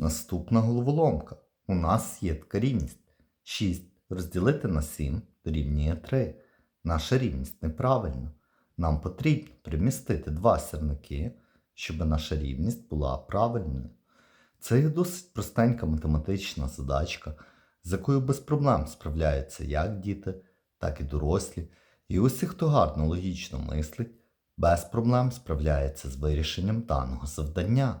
Наступна головоломка. У нас є така рівність. 6 розділити на 7 дорівнює 3. Наша рівність неправильна. Нам потрібно примістити два сірники, щоб наша рівність була правильною. Це є досить простенька математична задачка, з якою без проблем справляються як діти, так і дорослі. І усі, хто гарно логічно мислить, без проблем справляється з вирішенням даного завдання.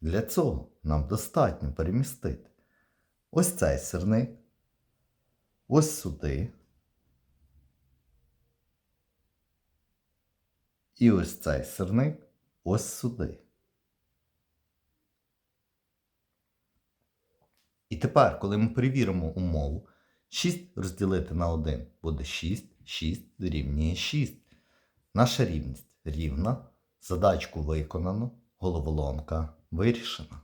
Для цього нам достатньо перемістити ось цей сирник, ось сюди. І ось цей сирник ось сюди. І тепер, коли ми перевіримо умову, 6 розділити на 1 буде 6, 6 дорівнює 6. Наша рівність рівна, задачку виконано, головоломка вирішена.